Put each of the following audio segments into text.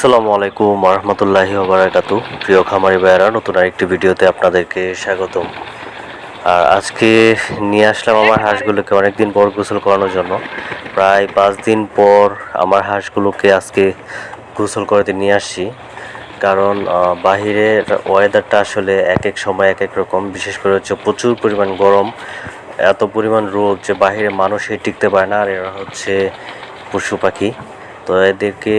আসসালামু আলাইকুম রহমতুল্লাহি ওবরাকাতু প্রিয় খামারি ভাইয়েরা, নতুন আরেকটি ভিডিওতে আপনাদেরকে স্বাগতম। আর আজকে নিয়ে আসলাম আমার হাঁসগুলোকে অনেকদিন পর গোসল করানোর জন্য। প্রায় পাঁচ দিন পর আমার হাঁসগুলোকে আজকে গোসল করাতে নিয়ে আসছি। কারণ বাহিরের ওয়েদারটা আসলে এক এক সময় এক এক রকম। বিশেষ করে হচ্ছে প্রচুর পরিমাণ গরম, এত পরিমাণ রোদ যে বাহিরে মানুষই টিকতে পারে না। আর এরা হচ্ছে পশু পাখি। তো এদেরকে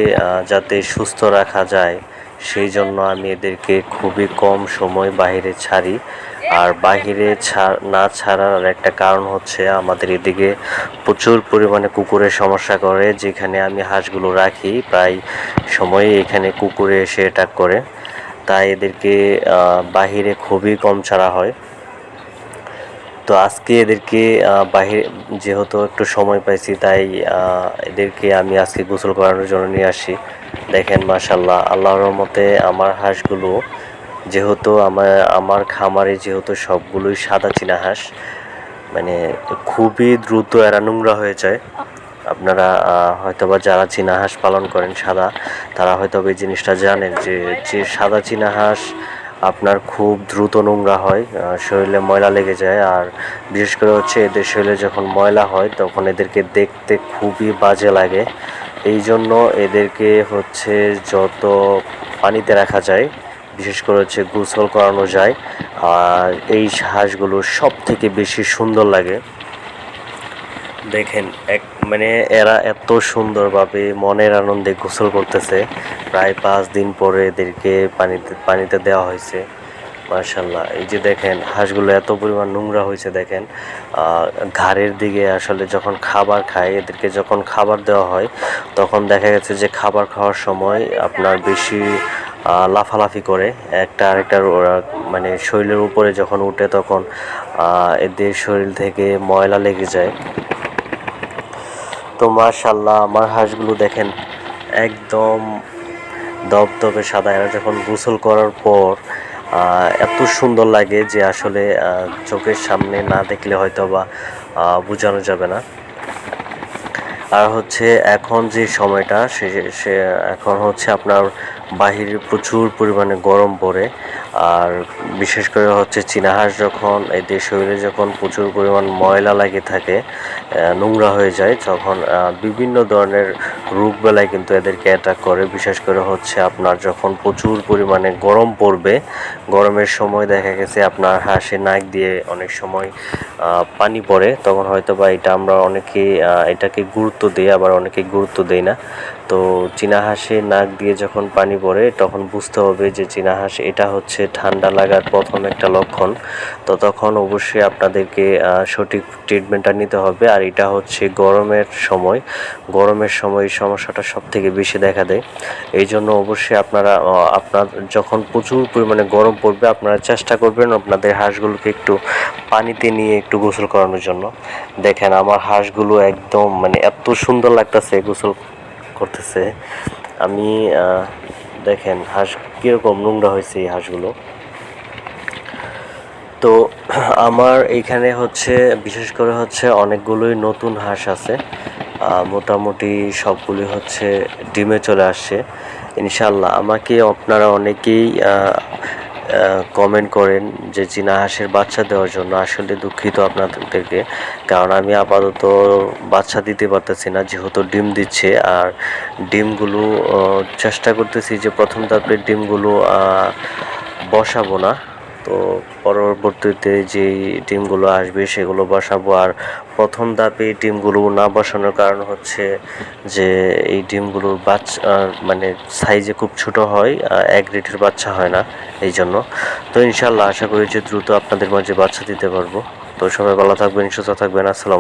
যাতে সুস্থ রাখা যায়, সেই জন্য আমি এদেরকে খুবই কম সময় বাইরে ছাড়ি। আর বাহিরে না ছাড়ার একটা কারণ হচ্ছে আমাদের এদিকে প্রচুর পরিমাণে কুকুরের সমস্যা করে, যেখানে আমি হাঁসগুলো রাখি, প্রায় সময়ে এখানে কুকুরে এসে অ্যাটাক করে। তাই এদেরকে বাহিরে খুবই কম ছাড়া হয়। তো আজকে এদেরকে বাহির, যেহেতু একটু সময় পাইছি, তাই এদেরকে আমি আজকে গোসল করানোর জন্য নিয়ে আসি। দেখেন মাশাল্লাহ আল্লাহর রহমতে আমার হাঁসগুলো, যেহেতু আমার আমার খামারে যেহেতু সবগুলোই সাদা চীনা হাঁস মানে খুবই দ্রুত এরা নোংরা হয়ে যায়। আপনারা হয়তোবা যারা চীনা হাঁস পালন করেন সাদা, তারা হয়তো এই জিনিসটা জানেন যে যে সাদা চীনা হাঁস আপনার খুব দ্রুত নোংরা হয় শরীরে ময়লা লেগে যায় আর বিশেষ করে হচ্ছে এদের শরীরে যখন ময়লা হয় তখন এদেরকে দেখতে খুবই বাজে লাগে। এই জন্য এদেরকে হচ্ছে যত পানিতে রাখা যায়, বিশেষ করে হচ্ছে গোসল করানো যায়, আর এই হাঁসগুলো সব থেকে বেশি সুন্দর লাগে। দেখেন, এক মানে এরা এত সুন্দরভাবে মনের আনন্দে গোসল করতেছে। প্রায় পাঁচ দিন পরে এদেরকে পানিতে পানিতে দেওয়া হয়েছে। মার্শাল্লাহ এই যে দেখেন, হাঁসগুলো এত পরিমাণ নোংরা হয়েছে, দেখেন। ঘাড়ের দিকে আসলে যখন খাবার খায়, এদেরকে যখন খাবার দেওয়া হয়, তখন দেখা গেছে যে খাবার খাওয়ার সময় আপনার বেশি লাফালাফি করে। একটা আরেকটার ওরা মানে শরীরের উপরে যখন উঠে, তখন এদের শরীর থেকে ময়লা লেগে যায়। তো মাশাল্লাহ আমার হাঁসগুলো দেখেন একদম দবদবে সাদা। এরা যখন গোসল করার পর এত সুন্দর লাগে যে আসলে চোখের সামনে না দেখলে হয়তো বা বোঝানো যাবে না। আর হচ্ছে এখন যে সময়টা সে, এখন হচ্ছে আপনার বাহিরে প্রচুর পরিমাণে গরম পড়ে। আর বিশেষ করে হচ্ছে চীনা হাঁস যখন এদের শরীরে যখন প্রচুর পরিমাণ ময়লা লাগে থাকে নোংরা হয়ে যায় তখন বিভিন্ন ধরনের রোগ বেলায় কিন্তু এদেরকে অ্যাটাক করে। বিশেষ করে হচ্ছে আপনার যখন প্রচুর পরিমাণে গরম পড়বে গরমের সময় দেখা গেছে আপনার হাঁসের নাক দিয়ে অনেক সময় পানি পড়ে। তখন হয়তো বা এটা আমরা অনেকেই আহ, এটাকে গুরুত্ব দিই আবার অনেকে গুরুত্ব দেই না। তো চীনা হাঁসের নাক দিয়ে যখন পানি পড়ে তখন বুঝতে হবে যে চীনা হাঁস এটা হচ্ছে ঠান্ডা লাগার প্রথম একটা লক্ষণ। তো তখন অবশ্যই আপনাদেরকে সঠিক ট্রিটমেন্টটা নিতে হবে। আর এটা হচ্ছে গরমের সময়। গরমের সময় এই সমস্যাটা সব থেকে বেশি দেখা দেয়। এই জন্য অবশ্যই আপনারা আপনার যখন প্রচুর পরিমাণে গরম পড়বে, আপনারা চেষ্টা করবেন আপনাদের হাঁসগুলোকে একটু পানিতে নিয়ে একটু গোসল করানোর জন্য। দেখেন আমার হাঁসগুলো একদম মানে এত সুন্দর লাগতেছে গোসল করতেছে। আমি দেখেন হাঁস কীরকম নোংরা হয়েছে এই হাঁসগুলো। তো আমার এখানে হচ্ছে, বিশেষ করে হচ্ছে অনেকগুলোই নতুন হাঁস আছে। মোটামুটি সবগুলি হচ্ছে ডিমে চলে আসছে। ইনশাল্লাহ আমাকে আপনারা অনেকেই কমেন্ট করেন যে চীনা বাচ্চা দেওয়ার জন্য আসলে দুঃখিত আপনাদেরকে। কারণ আমি আপাতত বাচ্চা দিতে পারতেছি না, যেহেতু ডিম দিচ্ছে। আর ডিমগুলো চেষ্টা করতেছি যে প্রথম তারপরে ডিমগুলো বসাবো না। তো পরবর্তীতে যেই টিমগুলো আসবে সেগুলো বসাবো। আর প্রথম ধাপে এই টিমগুলো না বসানোর কারণ হচ্ছে যে এই ডিমগুলোর বাচ্চা মানে সাইজে খুব ছোট হয় এক রেটের বাচ্চা হয় না এই জন্য তো ইনশাল্লাহ আশা করি যে দ্রুত আপনাদের মাঝে বাচ্চা দিতে পারব। তো সবাই ভালো থাকবেন, সুস্থ থাকবেন। আসসালাম